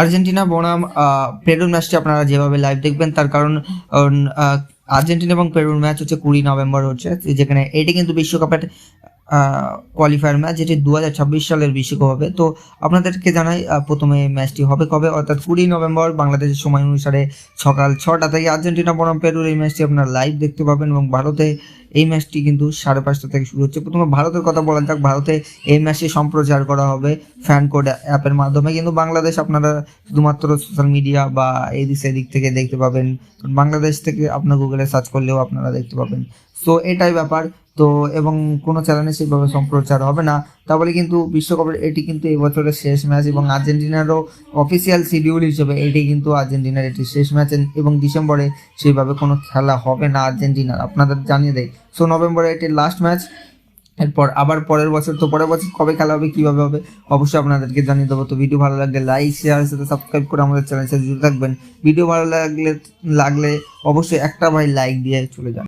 Argentina বনাম পেরুর ম্যাচটি আপনারা যেভাবে লাইভ দেখবেন, তার কারণ আর্জেন্টিনা এবং পেরুর ম্যাচ হচ্ছে কুড়ি নভেম্বর হচ্ছে, যেখানে এটি কিন্তু বিশ্বকাপের কোয়ালিফায়ার ম্যাচ যেটি দু হাজার ছাব্বিশ সালের বিশ্বকাপ হবে। তো আপনাদেরকে জানাই প্রথমে ম্যাচটি হবে কবে? অর্থাৎ কুড়ি নভেম্বর বাংলাদেশের সময় অনুসারে সকাল ছটা থেকে আর্জেন্টিনা, বনাম, পেরুর এই ম্যাচটি আপনারা লাইভ দেখতে পাবেন এবং ভারতে এই ম্যাচটি কিন্তু সাড়ে পাঁচটা থেকে শুরু হচ্ছে। প্রথমে ভারতের কথা বলা যাক, ভারতে এই ম্যাচটি সম্প্রচার করা হবে ফ্যান কোড অ্যাপের মাধ্যমে। কিন্তু বাংলাদেশ আপনারা শুধুমাত্র সোশ্যাল মিডিয়া বা এদিক সেদিক থেকে দেখতে পাবেন। বাংলাদেশ থেকে আপনার গুগলে সার্চ করলেও আপনারা দেখতে পাবেন। সো এটাই ব্যাপার। তো এবং কোনো চ্যানেলে সেভাবে সম্প্রচার হবে না। তাহলে কিন্তু বিশ্বকাপের এটি কিন্তু এই বছরের শেষ ম্যাচ এবং আর্জেন্টিনারও অফিসিয়াল শিডিউল হিসেবে এটি কিন্তু আর্জেন্টিনার এটি শেষ ম্যাচ এবং ডিসেম্বরে সেইভাবে কোনো খেলা হবে না আর্জেন্টিনার। আপনাদের জানিয়ে দেয় সো নভেম্বরে এটি লাস্ট ম্যাচ এরপর আবার পরের বছর, তো পরের বছর কবে খেলা হবে, কীভাবে হবে, অবশ্যই আপনাদেরকে জানিয়ে দেবো। তো ভিডিও ভালো লাগলে লাইক শেয়ার সাথে সাবস্ক্রাইব করে আমাদের চ্যানেল সাথে জুড়ে থাকবেন। ভিডিও ভালো লাগলে লাগলে অবশ্যই একটা ভাই লাইক দিয়ে চলে যান।